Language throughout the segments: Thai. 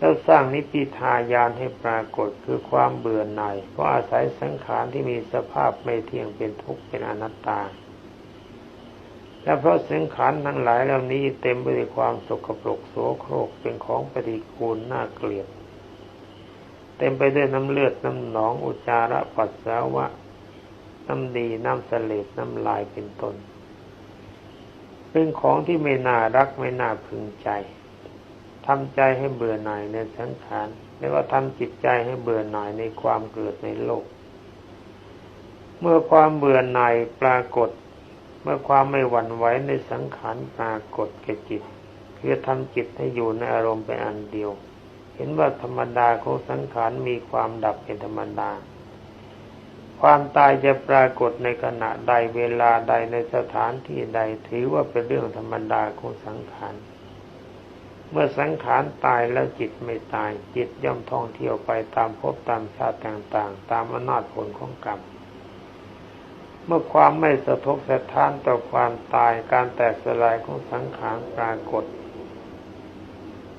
แล้วสร้างนิพิทายานให้ปรากฏคือความเบื่อหน่ายเพราะอาศัยสังขารที่มีสภาพไม่เที่ยงเป็นทุกข์เป็นอนัตตา และเพราะสังขารทั้งหลายเหล่านี้เต็มไปด้วยความสกปรกโสโครกเป็นของปฏิกูลน่าเกลียด เต็มไปด้วยน้ำเลือดน้ำหนองอุจจาระปัสสาวะ น้ำดีน้ำเสลดน้ำลายเป็นต้นเป็นของที่ไม่น่ารักไม่น่าพึงใจ ทำใจให้เบื่อหน่ายในสังขารและว่าทำจิตใจให้เบื่อหน่ายในความเกิดในโลก เมื่อความเบื่อหน่ายปรากฏ เมื่อความไม่หวั่นไหวในสังขารปรากฏแก่จิตคือทำจิตให้อยู่ในอารมณ์เป็นอันเดียว เห็นว่าธรรมดาของสังขารมีความดับเป็นธรรมดา ความตายจะปรากฏในขณะใดเวลาใดในสถานที่ใดถือว่าเป็นเรื่องธรรมดาของสังขาร เมื่อสังขารตายแล้วจิตไม่ตาย จิตย่อมท่องเที่ยวไปตามภพตามชาติต่างๆ ตามอำนาจผลของกรรม เมื่อความไม่สะทกสะท้านต่อความตายการแตกสลายของสังขารปรากฏ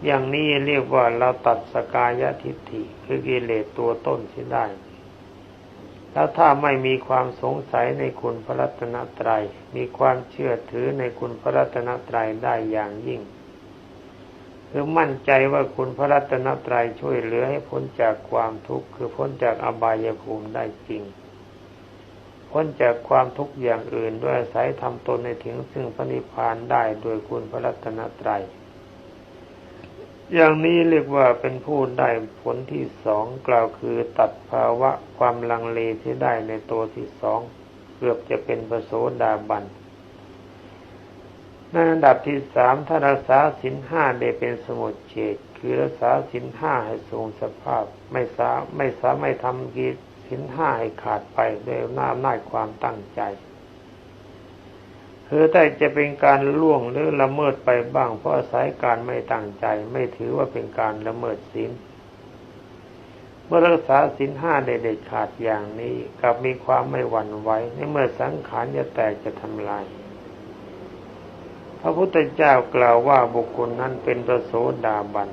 อย่างนี้เรียกว่าเราตัดสกายทิฏฐิคือกิเลสตัวต้นเสียได้ แล้วถ้าไม่มีความสงสัยในคุณพระรัตนตรัยมีความเชื่อถือในคุณพระรัตนตรัยได้อย่างยิ่ง คือมั่นใจว่าคุณพระรัตนตรัยช่วยเหลือให้พ้นจากความทุกข์คือพ้นจากอบายภูมิได้จริง พ้นจากความทุกข์อย่างอื่นด้วยอายทำตนในถึงซึ่งพระนิพพานได้โดยคุณพระรัตนตรัยอย่างนี้เรียกว่าเป็นผู้ได้ผลที่สองกล่าวคือตัดภาวะความลังเลที่ได้ในตัวที่สองเกือบจะเป็นปโสดาบัน ในอันดับที่สามถ้ารักษาสินห้าได้เป็นสมุดเฉดคือรักษาสินห้าให้ทรงสภาพ ไม่สาไม่สามารถทำกิจสินห้าให้ขาดไปด้วยหน้าหน้าความตั้งใจคือแต่จะเป็นการล่วงหรือละเมิดไปบ้าง เพราะอาศัยการไม่ตั้งใจ ไม่ถือว่าเป็นการละเมิดศีลเมื่อรักษาสินห้าได้เด็ดขาดอย่างนี้กับมีความไม่หวั่นไหวในเมื่อสังขารจะแตกจะทำลาย พระพุทธเจ้ากล่าวว่าบุคคลนั้นเป็นประโสดาบัน